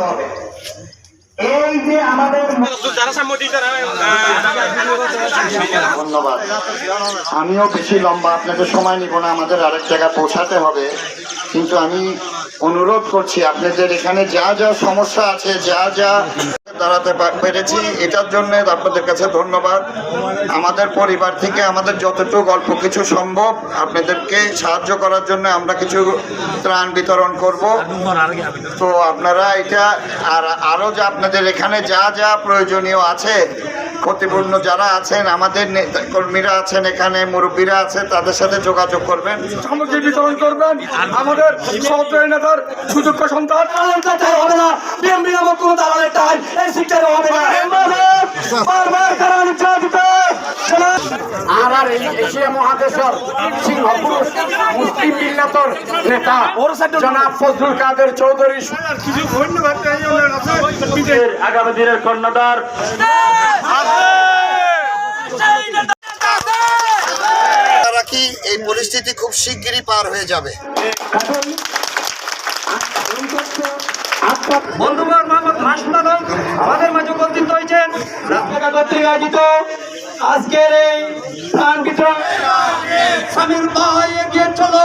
করতে হবে। এই যে আমাদের ধন্যবাদ আমিও বেশি লম্বা, আপনাকে সময় নিব না, আমাদের আরেক জায়গায় পৌঁছাতে হবে। কিন্তু আমি অনুরোধ করছি, আপনাদের এখানে যা যা সমস্যা আছে, যা যা দাঁড়াতে পেরেছি, এটার জন্য আপনাদের কাছে ধন্যবাদ। আমাদের পরিবার থেকে আমাদের যতটুকু অল্প কিছু সম্ভব, আপনাদেরকে সাহায্য করার জন্য আমরা কিছু ত্রাণ বিতরণ করব। তো আপনারা এটা, আর আরও যা আপনাদের এখানে যা যা প্রয়োজনীয় আছে ক্ষতিপূর্ণ যারা আছেন আমাদের কর্মীরা আছেন এখানে মুরব্বীরা আছে তাদের সাথে যোগাযোগ করবেন। সামগ্রী বিতরণ করবেন। আমাদের সহযোগী নেতার সুযোগ্য সন্তান। হবে না বিএমপি নামক কোন দালালের টাই এই শিক্ষার হবে না বারবার নির্যাতিত আর আর এশিয়া মহাদেশের সিংহপুরুষ মুসলিম মিল্লাতর নেতা জনাব ফজলুল কাদের চৌধুরী। আগামী দিনের কর্ণধার। রাখি এই পরিস্থিতি খুব শিগগিরই পার হয়ে যাবে? বন্ধুগণ মোহাম্মদ রাশিদ আমাদের মাঝে উপস্থিত হয়েছেন রাস্তাঘাট কর্তৃক আয়োজিত আজকের এই প্রাণ বিতরণ। স্বামীর ভাই এগিয়ে চলো।